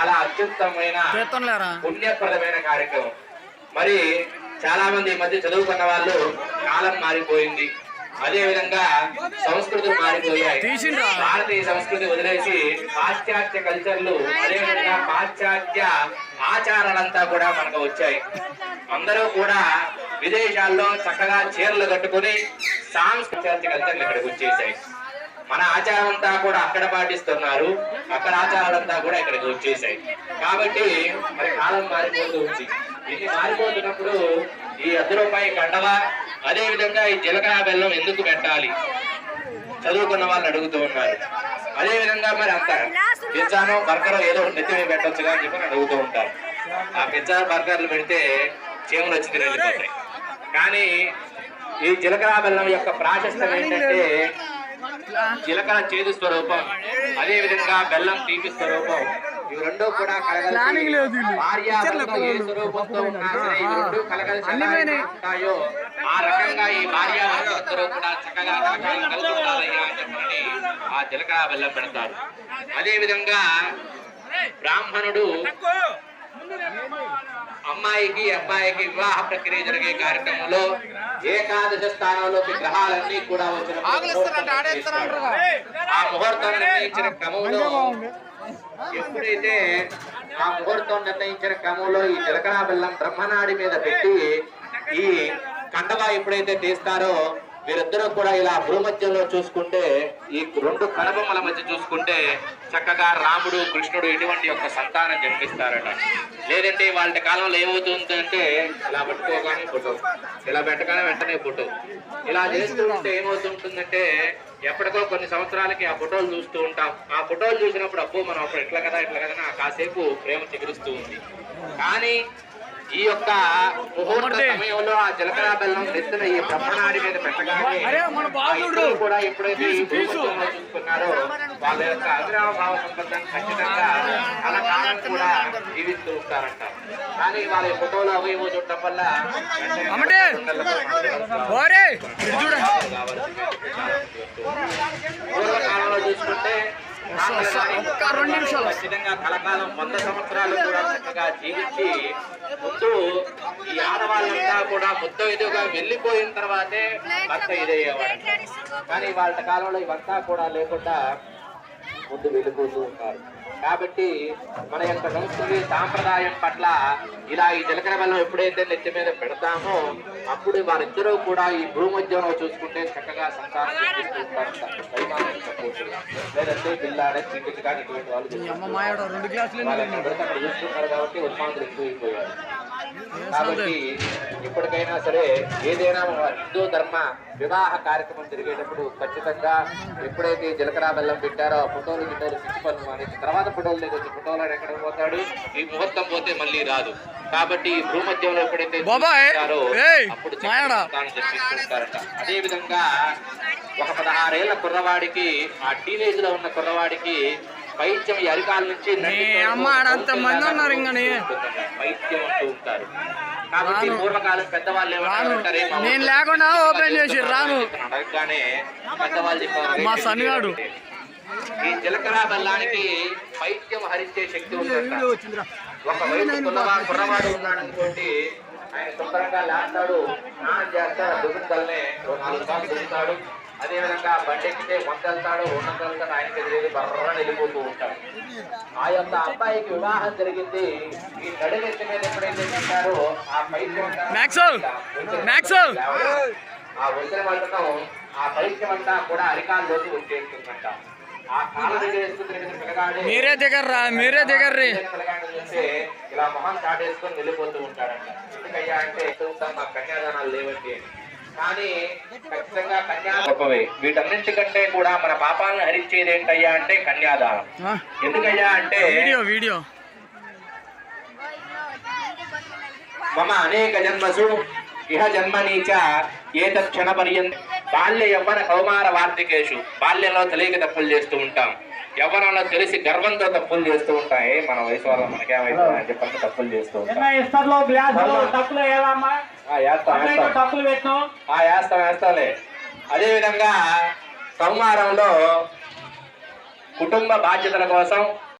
చాలా అత్యుత్తమైన పుణ్యప్రదమైన కార్యక్రమం. మరి చాలా మంది ఈ మధ్య చదువుకున్న వాళ్ళు కాలం మారిపోయింది. అదే విధంగా సంస్కృతులు మారిపోయాయి. భారతీయ సంస్కృతి వదిలేసి పాశ్చాత్య కల్చర్లు అదే విధంగా పాశ్చాత్య ఆచారాలంతా కూడా మనకు వచ్చాయి. అందరూ కూడా విదేశాల్లో చక్కగా చీరలు కట్టుకుని సాంస్కృతిక కల్చర్లు ఇక్కడికి వచ్చేసాయి. మన ఆచారం అంతా కూడా అక్కడ పాటిస్తున్నారు. అక్కడ ఆచారాలంతా కూడా ఇక్కడికి వచ్చేసాయి. కాబట్టి మరి కాలం మారిపోతూ ఉంది. ఇది మారిపోతున్నప్పుడు ఈ అర్ధ రూపాయి కండవ అదే విధంగా ఈ జీలకర్ర బెల్లం ఎందుకు పెట్టాలి? చదువుకున్న వాళ్ళు అడుగుతూ ఉన్నారు. అదే విధంగా మరి అంత పిజ్జానో బర్గర్ ఏదో నెత్తి మీద పెట్టొచ్చుగా అని చెప్పి అడుగుతూ ఉంటారు. ఆ పిజ్జా బర్గర్లు పెడితే చీమలు వచ్చి తిని కానీ ఈ జీలకర్ర బెల్లం యొక్క ప్రాశస్తం ఏంటంటే జీలకర్ర చేదు స్వరూపం అదే విధంగా బెల్లం తీపి స్వరూపం. ఇవి రెండు కూడా కలగలిసి ఏ స్వరూపంతో ఉన్నా సరే ఇవి రెండు కలగలిసి ఎలా అయితే ఉంటాయో ఆ రకంగా ఈ భార్యాభర్తలు కూడా చక్కగా కలిసి ఉండాలయ్యా అని చెప్పని ఆ జీలకర్ర బెల్లం పెడతారు. అదే విధంగా బ్రాహ్మణుడు అమ్మాయికి అబ్బాయికి వివాహ ప్రక్రియ జరిగే కార్యక్రమంలో ఏకాదశ స్థానంలోకి గ్రహాలన్నీ కూడా వచ్చిన ఆ ముహూర్తం నిర్ణయించిన క్రమంలో ఎప్పుడైతే ఆ ముహూర్తం నిర్ణయించిన క్రమంలో ఈ జీలకర్ర బెల్లం బ్రహ్మనాడి మీద పెట్టి ఈ కండవ ఎప్పుడైతే తీస్తారో వీరిద్దరూ కూడా ఇలా భూమధ్యంలో చూసుకుంటే ఈ రెండు కడబొమ్మల మధ్య చూసుకుంటే చక్కగా రాముడు కృష్ణుడు ఇటువంటి యొక్క సంతానం జన్మిస్తారట. లేదంటే వాళ్ళ కాలంలో ఏమవుతుందంటే ఇలా పట్టుకోగానే ఫోటో ఇలా పెట్టగానే వెంటనే ఫోటో ఇలా చేస్తూ ఉంటే ఏమవుతుంటుందంటే ఎప్పటికో కొన్ని సంవత్సరాలకి ఆ ఫోటోలు చూస్తూ ఉంటాం. ఆ ఫోటోలు చూసినప్పుడు అబ్బో మనం అప్పుడు ఇట్లా కదా ఇట్లా కదా కాసేపు ప్రేమ చిగురుస్తూ ఉంది. కానీ ఈ యొక్క ముహూర్త సమయంలో ఆ జీలకర్ర బెల్లం నెత్తిన ఈ బ్రహ్మనాడి మీద పెట్టగానే కూడా ఎప్పుడైతే ఈ భూమధ్యంలో చూసుకున్నారో. వాళ్ళ యొక్క అవిరామ భావ సంబంధం ఖచ్చితంగా కలకాలం కూడా జీవిస్తూ ఉంటారంట కానీ వాళ్ళ ఫోటోలు అవి చూడటం వల్ల పూర్వకాలంలో చూసుకుంటే ఒక్క రెండు నిమిషాలు. ఖచ్చితంగా కలకాలం వంద సంవత్సరాలు కూడా చక్కగా జీవించి ముందు ఈ ఆడవాళ్ళంతా కూడా ముద్ద ఎదుగా వెళ్ళిపోయిన తర్వాతే భర్త ఇదయ్యేవాడు కానీ వాళ్ళ కాలంలో ఇవంతా కూడా లేకుండా ముందు వెళ్ళిపోతూ ఉంటారు. కాబట్టి మన యొక్క సంస్కృతి సాంప్రదాయం పట్ల ఇలా ఈ జీలకర్ర బెల్లం ఎప్పుడైతే నెత్తి మీద పెడతామో అప్పుడు వారిద్దరూ కూడా ఈ భూమధ్యంలో చూసుకుంటే చక్కగా సంతానం. లేదంటే పిల్లాడే చింటికి కానీ ఇటువంటి వాళ్ళు చేస్తూ అమ్మ మాయడ రెండు గ్లాసులు వాళ్ళు ఎక్కడ పడితే అక్కడ చూసుకుంటారు కాబట్టి ఉన్మాదులు ఎక్కువైపోయారు కాబట్టి ఇప్పటికైనా సరే ఏదైనా హిందూ ధర్మ వివాహ కార్యక్రమం జరిగేటప్పుడు ఖచ్చితంగా ఎప్పుడైతే జీలకర్ర బెల్లం పెట్టారో ఆ ఫోటోలు గిట్టోలు పిచ్చిపనులు మానేసి తర్వాత ఫోటోలు దగ్గర వచ్చి ఫోటోలు ఎక్కడ పోతాడు? ఈ ముహూర్తం పోతే మళ్ళీ రాదు. కాబట్టి భూమధ్యంలో ఎప్పుడైతే అప్పుడు మాయడా. తాను జరిపిస్తుంటారట అదే విధంగా ఒక పదహారేళ్ళ కుర్రవాడికి ఆ టీనేజ్లో ఉన్న కుర్రవాడికి పైత్యం ఈ అరికాల నుంచి ఆడంత మంది ఉన్నారు ఇంకని. ఉంటుందంట. పైత్యం అంటూ ఉంటారు. కాబట్టి పూర్వకాలం పెద్దవాళ్ళు మా నేను లేకుండా ఓపెన్ చేసి రాను. అడగగానే పెద్దవాళ్ళు చెప్పారు మా సన్నిగాడు. ఈ జీలకర్ర బెల్లానికి పైత్యం హరించే శక్తి ఉందంట. ఒక వయసు కుర్రవాడు ఉన్నాడు అనుకోండి ఆయన శుభ్రంగా లేస్తాడు స్నానం చేస్తాడు దుబ్బుతలనే ఓ నాలుగు సార్లు దుబ్బుతాడు అదే విధంగా బండి ఎక్కితే వందెళ్తాడు ఉన్నదెళ్తాడు ఆయనకి ఎదురేది బర్రని వెళ్ళిపోతూ ఉంటాడు. ఆ యొక్క అబ్బాయికి వివాహం జరిగింది. ఈ నడినెత్తి మీద ఎప్పుడైతే పెట్టారో ఆ మ్యాక్స్ ఆ వచ్చిన వాళ్ళను ఆ పైత్యం అంతా కూడా అరికాల్లోకి వచ్చేస్తుందంట. ఆ కాళ్ళ దగ్గర వేసుకుని పిల్లగాడే మీరే దిగర్రా మీరే దిగర్రి. చూస్తే ఇలా మొహం చాటేసుకొని వెళ్ళిపోతూ ఉంటాడంట ఎందుకయ్యా అంటే ఉంటాం మా కన్యాదానాలు లేవండి. కానీ ఖచ్చితంగా కన్యా గొప్పవే వీటన్నింటికంటే కూడా మన పాపాలను హరించేది ఏంటయ్యా అంటే కన్యాదానం. ఎందుకయ్యా అంటే వీడియో వీడియో. మమ అనేక జన్మసు ఇహ జన్మనీచ ఏతత్ క్షణ పర్యంత బాల్య యవ్వన కౌమార వార్తికేషు. బాల్యంలో తెలియక తప్పులు చేస్తూ ఉంటాం. యవ్వనంలో తెలిసి గర్వంతో తప్పులు చేస్తూ ఉంటాం ఏ మన వయసు వల్ల మనకేమైతుంది అని చెప్పి తప్పులు చేస్తూ ఉంటాం. చిన్న ఇస్తర్లో గ్లాసులు డబ్బులు ఏవమ్మా? ఆ, వేస్తాం వేస్తాంలే. అదే విధంగా కౌమారంలో కుటుంబ బాధ్యతల కోసం